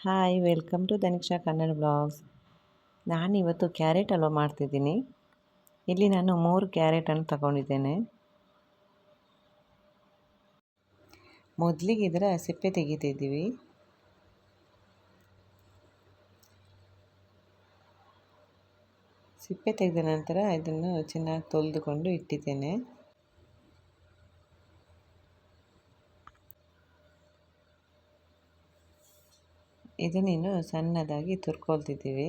Hi, welcome to Dhaniksha Kannada blogs. ನಾನಿವತ್ತು carrot halwa ಮಾಡ್ತಿದ್ದೀನಿ. ಇಲ್ಲಿ ನಾನು ಮೂರು ಕ್ಯಾರೆಟನ್ನು ತಗೊಂಡಿದ್ದೇನೆ. ಮೊದಲಿಗೆ ಇದರ ಸಿಪ್ಪೆ ತೆಗಿತಿದ್ದೀವಿ. ಸಿಪ್ಪೆ ತೆಗೆದ ನಂತರ ಇದನ್ನು ಚೆನ್ನಾಗಿ ತೊಳೆದುಕೊಂಡು ಇಟ್ಟಿದ್ದೇನೆ. ಇದನ್ನೇನು ಸಣ್ಣದಾಗಿ ತುರ್ಕೊಳ್ತಿದ್ದೀವಿ.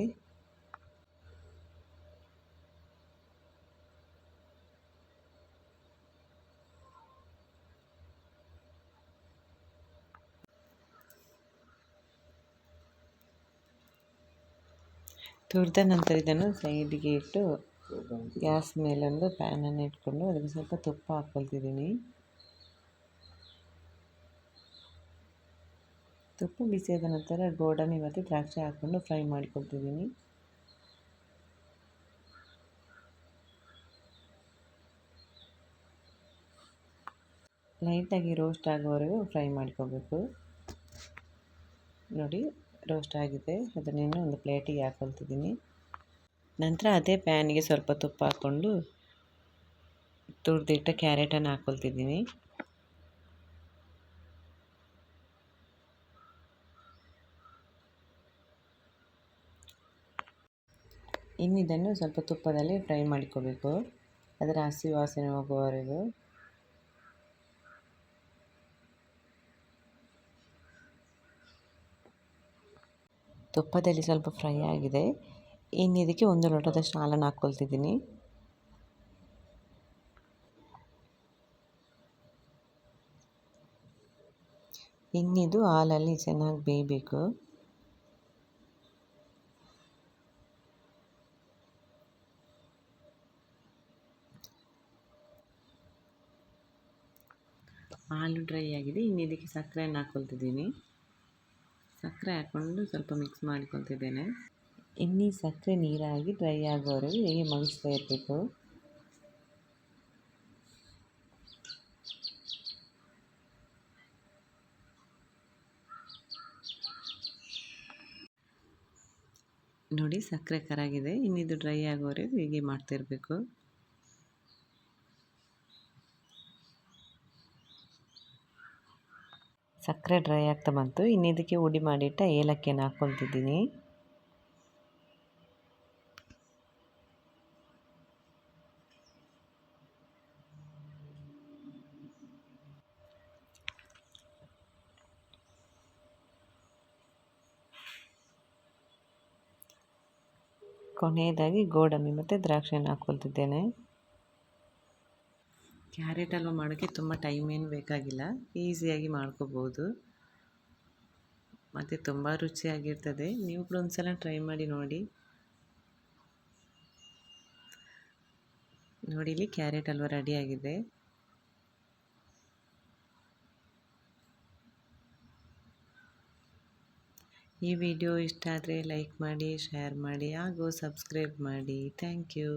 ತುರಿದ ನಂತರ ಇದನ್ನು ಸೈಡಿಗೆ ಇಟ್ಟು ಗ್ಯಾಸ್ ಮೇಲೊಂದು ಪ್ಯಾನನ್ನು ಇಟ್ಕೊಂಡು ಅದಕ್ಕೆ ಸ್ವಲ್ಪ ತುಪ್ಪ ಹಾಕ್ಕೊಳ್ತಿದ್ದೀನಿ. ತುಪ್ಪ ಬಿಸಿಯಾದ ನಂತರ ಗೋಡಂಬಿ ಮತ್ತು ದ್ರಾಕ್ಷಿ ಹಾಕ್ಕೊಂಡು ಫ್ರೈ ಮಾಡ್ಕೊಳ್ತಿದ್ದೀನಿ. ಲೈಟಾಗಿ ರೋಸ್ಟ್ ಆಗೋವರೆಗೂ ಫ್ರೈ ಮಾಡ್ಕೋಬೇಕು. ನೋಡಿ, ರೋಸ್ಟ್ ಆಗಿದೆ. ಅದನ್ನೇನು ಒಂದು ಪ್ಲೇಟಿಗೆ ಹಾಕ್ಕೊಳ್ತಿದ್ದೀನಿ ನಂತರ ಅದೇ ಪ್ಯಾನಿಗೆ ಸ್ವಲ್ಪ ತುಪ್ಪ ಹಾಕ್ಕೊಂಡು ತುರಿದಿಟ್ಟ ಕ್ಯಾರೆಟನ್ನು ಹಾಕ್ಕೊಳ್ತಿದ್ದೀನಿ ಇನ್ನಿದನ್ನು ಸ್ವಲ್ಪ ತುಪ್ಪದಲ್ಲಿ ಫ್ರೈ ಮಾಡ್ಕೋಬೇಕು. ಅದರ ಹಸಿ ವಾಸನೆ ಹೋಗುವವರೆಗೂ. ತುಪ್ಪದಲ್ಲಿ ಸ್ವಲ್ಪ ಫ್ರೈ ಆಗಿದೆ. ಇನ್ನು ಇದಕ್ಕೆ ಒಂದು ಲೋಟದಷ್ಟು ಹಾಲನ್ನು ಹಾಕ್ಕೊಳ್ತಿದ್ದೀನಿ. ಇನ್ನಿದು ಹಾಲಲ್ಲಿ ಚೆನ್ನಾಗಿ ಬೇಯಬೇಕು. ಹಾಲು ಡ್ರೈ ಆಗಿದೆ. ಇನ್ನು ಇದಕ್ಕೆ ಸಕ್ಕರೆಯನ್ನು ಹಾಕ್ಕೊಳ್ತಿದ್ದೀನಿ ಸಕ್ಕರೆ ಹಾಕ್ಕೊಂಡು ಸ್ವಲ್ಪ ಮಿಕ್ಸ್ ಮಾಡ್ಕೊತಿದ್ದೇನೆ ಇನ್ನಿ ಸಕ್ಕರೆ ನೀರಾಗಿ ಡ್ರೈ ಆಗೋವರೆಗೂ ಹೀಗೆ ಮಗಿಸ್ತಾ ಇರಬೇಕು? ನೋಡಿ ಸಕ್ಕರೆ ಕರಾಗಿದೆ. ಇನ್ನಿದು ಡ್ರೈ ಆಗೋವರೆಗೂ ಹೀಗೆ ಮಾಡ್ತಿರಬೇಕು ಸಕ್ಕರೆ ಡ್ರೈ ಆಗ್ತಾ ಬಂತು. ಇನ್ನು ಇದಕ್ಕೆ ಉಡಿ ಮಾಡಿಟ್ಟ ಏಲಕ್ಕಿಯನ್ನು ಹಾಕ್ಕೊಳ್ತಿದ್ದೀನಿ. ಕೊನೆಯದಾಗಿ ಗೋಡಂಬಿ ಮತ್ತು ದ್ರಾಕ್ಷಿಯನ್ನು ಹಾಕ್ಕೊಳ್ತಿದ್ದೇನೆ. ಕ್ಯಾರೆಟ್ ಹಲ್ವ ಮಾಡೋಕ್ಕೆ ತುಂಬ ಟೈಮ್ ಏನು ಬೇಕಾಗಿಲ್ಲ. ಈಸಿಯಾಗಿ ಮಾಡ್ಕೋಬೋದು. ಮತ್ತು ತುಂಬ ರುಚಿಯಾಗಿರ್ತದೆ. ನೀವು ಕೂಡ ಒಂದು ಸಲ ಟ್ರೈ ಮಾಡಿ ನೋಡಿ. ನೋಡಿ, ಇಲ್ಲಿ ಕ್ಯಾರೆಟ್ ಹಲ್ವ ರೆಡಿಯಾಗಿದೆ ಈ ವಿಡಿಯೋ ಇಷ್ಟ ಆದರೆ ಲೈಕ್ ಮಾಡಿ, ಶೇರ್ ಮಾಡಿ ಹಾಗೂ ಸಬ್ಸ್ಕ್ರೈಬ್ ಮಾಡಿ. Thank you.